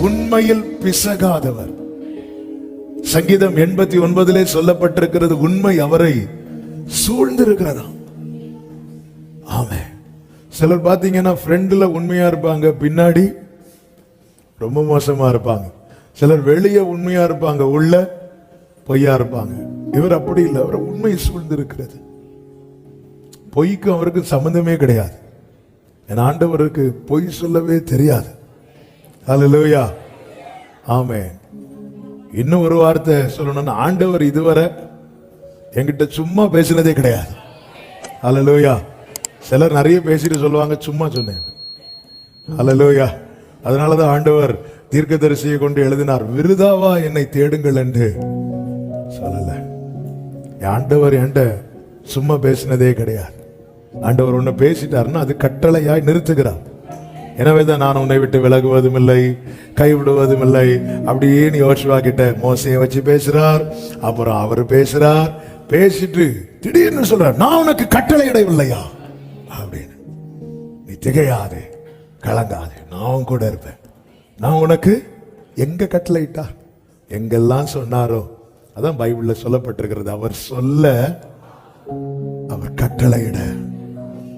உண்மையில் பிசகாதவர். சங்கீதம் எண்பத்தி ஒன்பதிலே சொல்லப்பட்டிருக்கிறது உண்மை அவரை சூழ்ந்திருக்கிறதா? ஆமே சிலர் பார்த்தீங்கன்னா ஃப்ரெண்டில் உண்மையா இருப்பாங்க பின்னாடி ரொம்ப மோசமா இருப்பாங்க. சிலர் வெளியே உண்மையா இருப்பாங்க உள்ள பொய்யா இருப்பாங்க. இவர் அப்படி இல்லை அவர் உண்மை சூழ்ந்திருக்கிறது. பொய்க்கும் அவருக்கு சம்மந்தமே கிடையாது. என் ஆண்டவருக்கு பொய் சொல்லவே தெரியாது. ஹalleluya ஆமே இன்னும் ஒரு வார்த்தை சொல்லணும்னா ஆண்டவர் இதுவரை என்கிட்ட சும்மா பேசினதே கிடையாது. ஹalleluya சிலர் நிறைய பேசிட்டு சொல்லுவாங்க சும்மா சொன்னேன். ஹalleluya அதனால தான் ஆண்டவர் தீர்க்கதரிசியை கொண்டு எழுதினார் விருதாவா என்னை தேடுங்கள் என்று? சொல்லல. ஆண்டவர் என்கிட்ட சும்மா பேசினதே கிடையாது. ஆண்டவர் ஒன்று பேசிட்டாருன்னா அது கட்டளையாய் நிறுத்துகிறார். எனவே தான் நான் உன்னை விட்டு விலகுவதும் இல்லை கைவிடுவதும் இல்லை அப்படியே நீ யோசுவா கிட்ட மோசையை வச்சு பேசுறார் அப்புறம் அவர் பேசுறார் பேசிட்டு திடீர்னு சொல்றார் நான் உனக்கு கட்டளை இடவில்லையா அப்படின்னு. நீ திகையாதே கலங்காதே நான் கூட இருப்பேன். நான் உனக்கு எங்க கட்டளையிட்டார் எங்கெல்லாம் சொன்னாரோ? அதான் பைபிள்ல சொல்லப்பட்டிருக்கிறது. அவர் சொல்ல அவர் கட்டளையிட.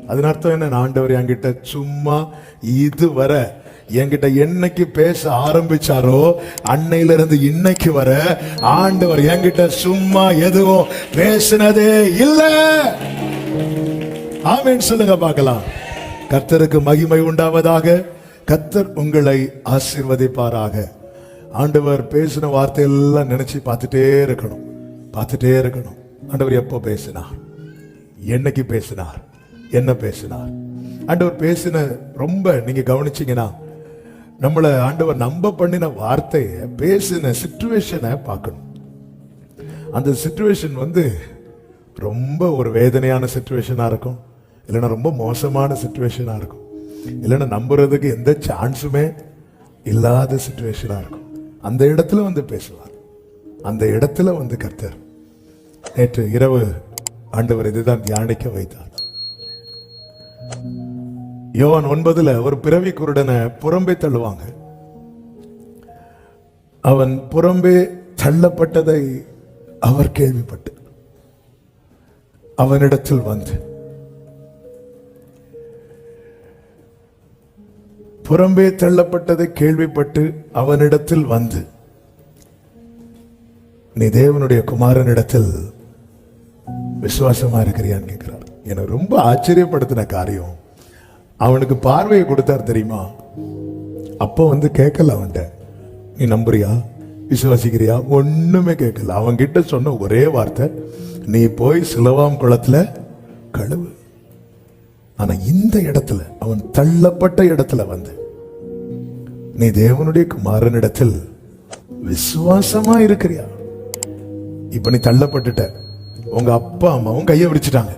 அதன் அர்த்தம் என்ன ஆண்டவர் என்கிட்ட சும்மா இதுவரை என்கிட்ட என்னைக்கு பேச ஆரம்பிச்சாரோ அன்னையில இருந்து இன்னைக்கு வர ஆண்டவர் என்கிட்ட சும்மா எதுவும் பேசினதே இல்ல. ஆமென். சொல்லுங்க பார்க்கலாம். கர்த்தருக்கு மகிமை உண்டாவதாக. கர்த்தர் உங்களை ஆசிர்வதிப்பாராக. ஆண்டவர் பேசின வார்த்தையெல்லாம் நினைச்சு பார்த்துட்டே இருக்கணும். பார்த்துட்டே இருக்கணும். ஆண்டவர் எப்போ பேசினார்? என்னைக்கு பேசினார்? என்ன பேசினார் ஆண்டவர் பேசின ரொம்ப நீங்க கவனிச்சீங்கன்னா நம்மளை ஆண்டவர் நம்ப பண்ணின வார்த்தையை பேசின சுச்சுவேஷனை பார்க்கணும். அந்த சுச்சுவேஷன் வந்து ரொம்ப ஒரு வேதனையான சுச்சுவேஷனாக இருக்கும். இல்லைன்னா ரொம்ப மோசமான சுச்சுவேஷனாக இருக்கும். இல்லைன்னா நம்புறதுக்கு எந்த சான்ஸுமே இல்லாத சுச்சுவேஷனாக இருக்கும். அந்த இடத்துல வந்து பேசுவார். அந்த இடத்துல வந்து கர்த்தர். நேற்று இரவு ஆண்டவர் இதுதான் தியானிக்க வைத்தார். யோவான் ஒன்பதுல ஒரு பிறவி குருடனை புறம்பே தள்ளுவாங்க. அவன் புறம்பே தள்ளப்பட்டதை அவர் கேள்விப்பட்டு. அவனிடத்தில் வந்து புறம்பே தள்ளப்பட்டதை கேள்விப்பட்டு அவனிடத்தில் வந்து நீ தேவனுடைய குமாரனிடத்தில் விசுவாசமா இருக்கிறியான்னு கேட்கிறார். என்னை ரொம்ப ஆச்சரியப்படுத்தின காரியம். அவனுக்கு பார்வையை கொடுத்தார் தெரியுமா? அப்போ வந்து கேட்கல அவன்கிட்ட. நீ நம்புறியா? விசுவாசிக்கிறியா? ஒண்ணுமே கேட்கல. அவன்கிட்ட சொன்ன ஒரே வார்த்தை நீ போய் சிலவாம் குளத்துல கழுவு. ஆனா இந்த இடத்துல அவன் தள்ளப்பட்ட இடத்துல வந்து நீ தேவனுடைய குமாரனிடத்தில் விசுவாசமா இருக்கிறியா? இப்ப நீ தள்ளப்பட்டுட்ட. உங்க அப்பா அம்மாவும் கையை விரிச்சிட்டாங்க.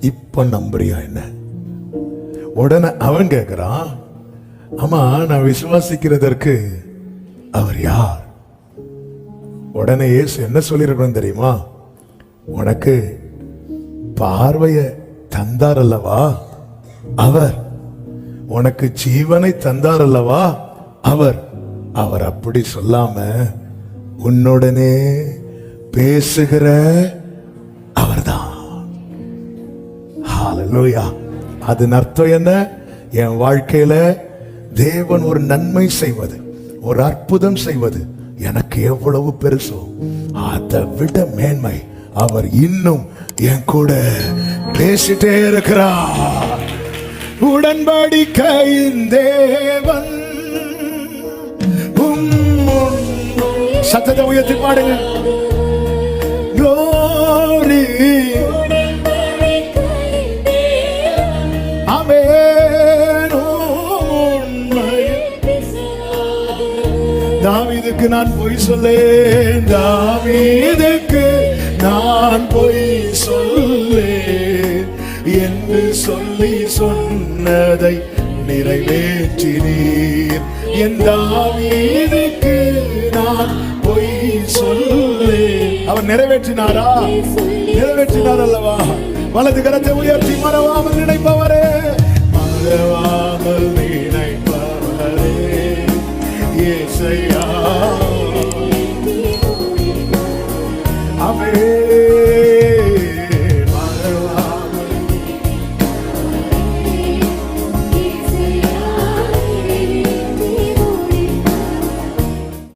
இப்ப நம்புறியா என்ன? உடனே அவன் கேட்கிறான் ஆமா நான் விசுவாசிக்கிறதற்கு அவர் யார்? உடனே இயேசு என்ன சொல்லியிருக்கணும் தெரியுமா? உனக்கு பார்வைய தந்தார் அல்லவா அவர் உனக்கு ஜீவனை தந்தார் அல்லவா அவர் அவர் அப்படி சொல்லாம உன்னுடனே பேசுகிற அவர்தான். ஹalleluya. அதன் அர்த்தம் என்ன? என் வாழ்க்கையில தேவன் ஒரு நன்மை செய்வது ஒரு அற்புதம் செய்வது எனக்கு எவ்வளவு பெருசோ. அதை விட மேன்மை அவர் இன்னும் என் கூட பேசிட்டே இருக்கிறார். உடன்படிக்கையின் தேவன். சத்தத்தை உயர்த்தி பாடுங்க. தாவீதுக்கு நான் பொய் சொல்லேன் தாவீதுக்கு நான் பொய் சொல்லேன் என்று சொல்லி சொன்னதை நிறைவேற்றினீர். என் தாவீதுக்கு நான் பொய் சொல்லேன். அவர் நிறைவேற்றினாரா? நிறைவேற்றினார் அல்லவா? வலது கரத்தை உயர்த்தி மறவாமல் நினைப்பவரே. மறவா